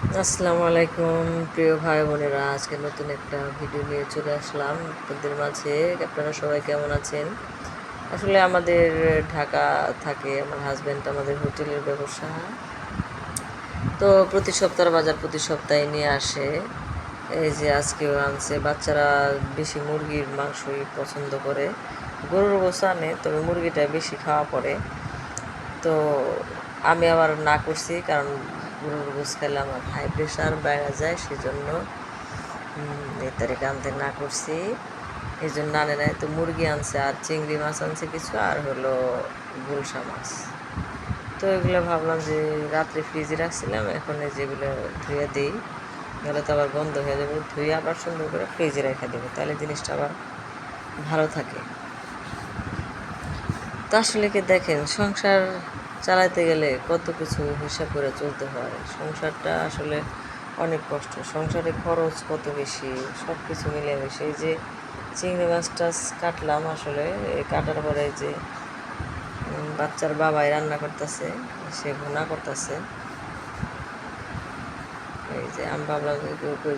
আসসালামু আলাইকুম, প্রিয় ভাই বোনেরা। আজকে নতুন একটা ভিডিও নিয়ে চলে আসলাম আপনাদের মাঝে। আপনারা সবাই কেমন আছেন? আসলে আমাদের ঢাকা থাকে, আমার হাজব্যান্ড আমাদের হোটেলের ব্যবসা। তো প্রতি সপ্তাহ বাজার প্রতি সপ্তাহে নিয়ে আসে। এই যে আজকেও আনছে। বাচ্চারা বেশি মুরগির মাংসই পছন্দ করে। গরুর গোস আনে, তবে মুরগিটা বেশি খাওয়া পড়ে। তো আমি আবার না করছি, কারণ গোস খেলে আমার হাই প্রেশার বেড়ে যায়, সেজন্য এই তারিখে না করছি। এই জন্য আনে নাই, তো মুরগি আনছে, আর চিংড়ি মাছ আনছে কিছু, আর হলো গুলশা মাছ। তো এগুলো ভাবলাম যে রাত্রে ফ্রিজে রাখছিলাম, এখন যেগুলো ধুয়ে দিই, নাহলে তো আবার বন্ধ হয়ে যাবে। ধুয়ে আবার সুন্দর করে ফ্রিজে রেখে দেবো, তাহলে জিনিসটা আবার ভালো থাকে। তো আসলে কি দেখেন, সংসার চালাতে গেলে কত কিছু হিসাব করে চলতে হয়। সংসারটা আসলে অনেক কষ্ট। সংসারে খরচ কত বেশি? সব কিছু মিলে মিশে এই যে চিংড়ি মাছ টাছ কাটলাম আসলে কাটার পরে যে বাচ্চার বাবাই রান্না করতেছে, সে ভুনা করতেছে। এই যে আমি ভাবলাম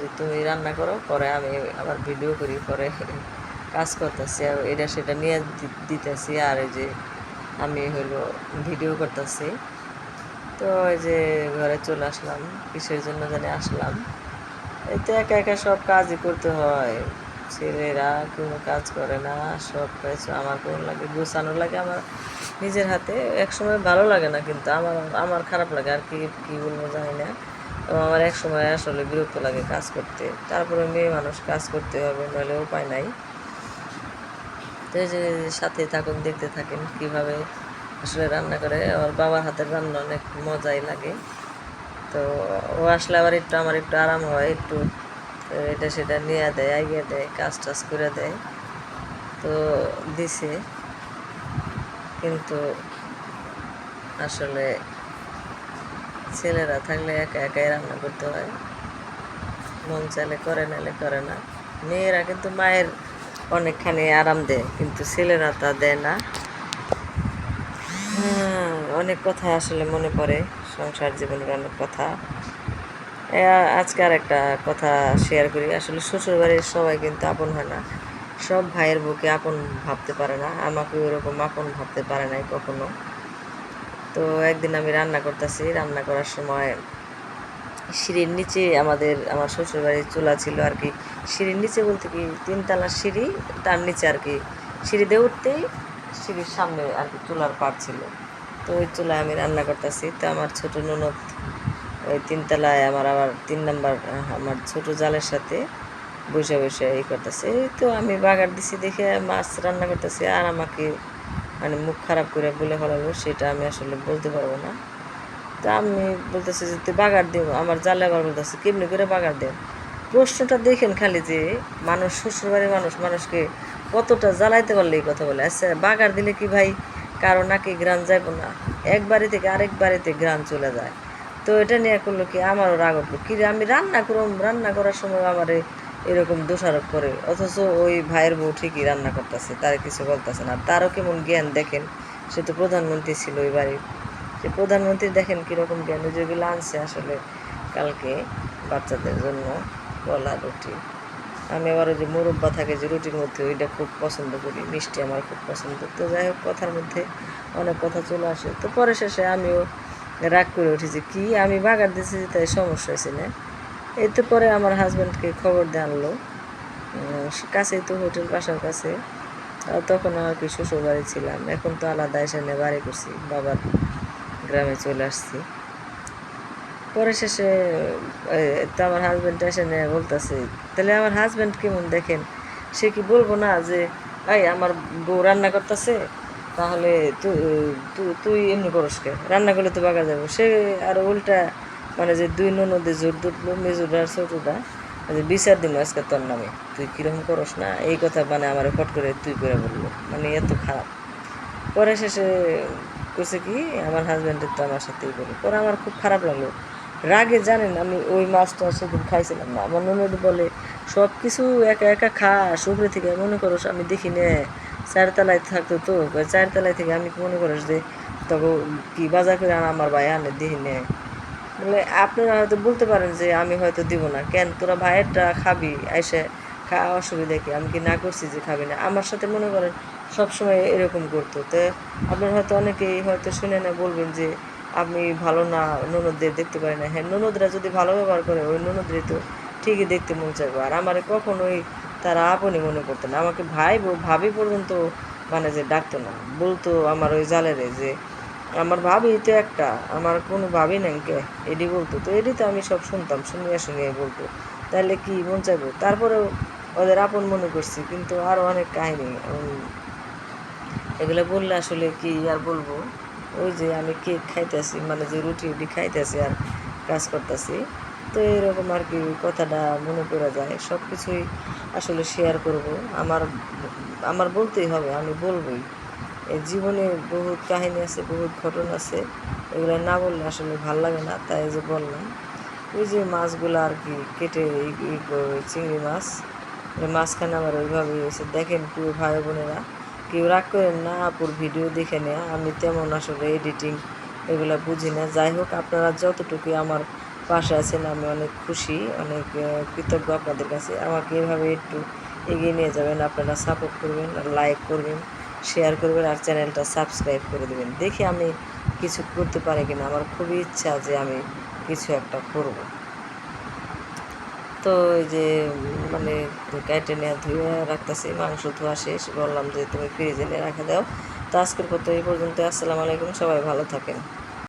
যে তুমি রান্না করো, পরে আমি আবার ভিডিও করি, পরে কাজ করতেছি, আর এটা সেটা নিয়ে দিতেছি, আর এই যে আমি হলো ভিডিও করতেছি। তো ওই যে ঘরে চলে আসলাম, কিসের জন্য জানি আসলাম। এই তো একা একা সব কাজই করতে হয়। ছেলেরা কোনো কাজ করে না, সব কিছু আমার কোন লাগে, গোছানো লাগে আমার নিজের হাতে। এক সময় ভালো লাগে না কিন্তু আমার আমার খারাপ লাগে, আর কি কি বলব জানি না। এবং আমার এক সময় আসলে বিরক্ত লাগে কাজ করতে। তারপরে মেয়ে মানুষ কাজ করতে হবে, নইলে উপায় নাই। তো সাথে থাকুন দেখতে থাকেন কীভাবে আসলে রান্না করে। ওর বাবার হাতের রান্না অনেক মজাই লাগে। তো ও আসলে আবার একটু, আমার একটু আরাম হয়, একটু এটা সেটা নিয়ে দেয় আইয়ে দেয়, কাজ টাজ করে দেয়। তো দিছে। কিন্তু আসলে ছেলেরা থাকলে একা একাই রান্না করতে হয়। মন চাইলে করে নালে করে না। মেয়েরা কিন্তু মায়ের অনেকখানি আরাম দেয়, কিন্তু ছেলেরা তা দেয় না। অনেক কথা আসলে মনে পড়ে, সংসার জীবনের অনেক কথা। আজকে আর একটা কথা শেয়ার করি। আসলে শ্বশুর বাড়ির সবাই কিন্তু আপন হয় না। সব ভাইয়ের বুকে আপন ভাবতে পারে না আমাকে ওরকম আপন ভাবতে পারে নাই কখনো। তো একদিন আমি রান্না করতেছি, রান্না করার সময় সিঁড়ির নিচে আমাদের, আমার শ্বশুরবাড়ির চুলা ছিল আর কি। সিঁড়ির নিচে বলতে কি, তিনতলা সিঁড়ি, তার নিচে আর কি। সিঁড়িতে উঠতেই সিঁড়ির সামনে আর কি চুলার পাট ছিল। তো ওই চুলায় আমি রান্না করতেছি। তো আমার ছোট ননদ ওই তিনতলায় আমার আবার তিন নাম্বার, আমার ছোট জালের সাথে বসে বসে এই করতেছে। এই তো আমি বাগার দিছি দেখে মাছ রান্না করতেছি আর আমাকে মানে মুখ খারাপ করে বলে ফেলালো সেটা আমি আসলে বলতে পারব না। তা আমি বলতেছি যে, তুই বাগার দেব আমার জালে আবার বলতেছে, কেমনি করে বাগার দেব প্রশ্নটা দেখেন খালি যে, মানুষ, শ্বশুরবাড়ির মানুষ, মানুষকে কতটা জ্বালাইতে পারলে এই কথা বলে? আচ্ছা বাগার দিলে কি ভাই কারও নাকি গ্রান যাইব না? এক বাড়ি থেকে আরেক বাড়িতে গ্রান চলে যায়। তো এটা নিয়ে করল কি? আমারও রাগ উঠল। কি আমি রান্না করম? রান্না করার সময় আমারে এরকম দোষারোপ করে? অথচ ওই ভাইয়ের বউ ঠিকই রান্না করতেছে, তার কিছু বলতেছে না। তারও কেমন জ্ঞান দেখেন, সে তো প্রধানমন্ত্রী ছিল ওই বাড়ির। যে প্রধানমন্ত্রী দেখেন কীরকম জ্ঞান যেগুলো আনছে আসলে কালকে বাচ্চাদের জন্য কলা রুটি। আমি আবার ওই যে মুরব্বা থাকে যে রুটির মধ্যে ওইটা খুব পছন্দ করি, মিষ্টি আমার খুব পছন্দ। তো যাই হোক, কথার মধ্যে অনেক কথা চলে আসে। তো পরে শেষে আমিও রাগ করে উঠেছি, কি? আমি বাগার দিয়েছি যে তাই সমস্যা হয়েছে না? এই তো পরে আমার হাজব্যান্ডকে খবর দিয়ে আনলো। কাছেই তো হোটেল বাসার কাছে। তখন আর কি শ্বশুর বাড়ি ছিলাম। এখন তো আলাদা এসে বাড়ি করছি, বাবার গ্রামে চলে আসছি। পরে শেষে তো আমার হাজব্যান্ড এসে নিয়ে বলতেছে, তাহলে আমার হাজব্যান্ড কেমন দেখেন? সে কি বলব না যে এই আমার বউ রান্না করতেছে, তাহলে তুই এমনি করস কে? রান্না করলে তো বাগা যাব। সে আর উল্টা মানে যে দুই ননদে জোর দুটলো, মেজুরা আর ছোটটা যে বিচার দিন আজকে তোর নামে। তুই কীরকম করস না? এই কথা মানে আমার ফট করে তুই করে বলল। মানে এত খারাপ। পরে শেষে করছে কি, আমার হাজব্যান্ডের তো আমার সাথেই বলে। পরে আমার খুব খারাপ লাগল। রাগে জানেন, আমি ওই মাছটা সেদিন খাইছিলাম না। আমার ননদ বলে, সব কিছু একা একা খাস উপরে থেকে মনে করস আমি দেখি নে, চারতলায় থাকতো তো চারতলায় থেকে আমি মনে করস যে তবে কি বাজার করে আনা, আমার ভাই আনে, দেখি নে। বলে, আপনারা হয়তো বলতে পারেন যে, আমি হয়তো দিব না। কেন, তোরা ভাইয়েরটা খাবি এসে খাওয়া অসুবিধা কি? আমি কি না করছি যে খাবি না? আমার সাথে মনে করেন সবসময় এরকম করতো। তো আপনারা হয়তো অনেকেই হয়তো শুনে না, বলবেন যে আমি ভালো না, ননদদের দেখতে পারি না। হ্যাঁ ননদরা যদি ভালো ব্যবহার করে, ওই ননদরে তো ঠিকই দেখতে মন চাইব। আর আমার কখনোই তারা আপনই মনে করতো না। আমাকে ভাই ভাবি পর্যন্ত মানে যে ডাকতো না। বলতো আমার ওই জালেরে যে, আমার ভাবি তো একটা, আমার কোনো ভাবি নাই কে? এডি বলতো। তো এডি তো আমি সব শুনতাম, শুনিয়া শুনিয়ে বলতো। তাহলে কি মন চাইব? তারপরেও ওদের আপন মনে করছি, কিন্তু আরও অনেক কাহিনী এগুলো বললে আসলে কি আর বলব? ওই যে আমি কেক খাইতেছি মানে যে রুটি উটি খাইতেছি আর কাজ করতেছি। তো এরকম আর কি কথাটা মনে পড়ে যায়। সব কিছুই আসলে শেয়ার করব। আমার আমার বলতেই হবে, আমি বলবোই। জীবনে বহুত কাহিনী আছে, বহুত ঘটনা আছে। এগুলো না বললে আসলে ভালো লাগে না, তাই যে বললাম। ওই যে মাছগুলো আর কি কেটে চিংড়ি মাছ, ওই মাঝখানে আবার ওইভাবে হয়েছে। দেখেন প্রিয় ভাই বোনেরা কেউ রাগ করেন না, আপুর ভিডিও দেখে নেয়া। আমি তেমন আসলে এডিটিং এগুলো বুঝি না। যাই হোক আপনারা যতটুকু আমার পাশে আছেন, আমি অনেক খুশি, অনেক কৃতজ্ঞ আপনাদের কাছে। আমাকে এভাবে একটু এগিয়ে নিয়ে যাবেন, আপনারা সাপোর্ট করবেন লাইক করবেন শেয়ার করবেন আর চ্যানেলটা সাবস্ক্রাইব করে দেবেন। দেখি আমি কিছু করতে পারি কিনা। আমার খুবই ইচ্ছা যে আমি কিছু একটা করব। তো ওই যে মানে কেটে নিয়ে ধুয়ে রাখতেছি, মাংস ধোয়া শেষ, বললাম যে তুমি ফ্রিজে নিয়ে রাখা দাও। তো আজকের পর তো এই পর্যন্ত আসসালামু আলাইকুম, সবাই ভালো থাকেন।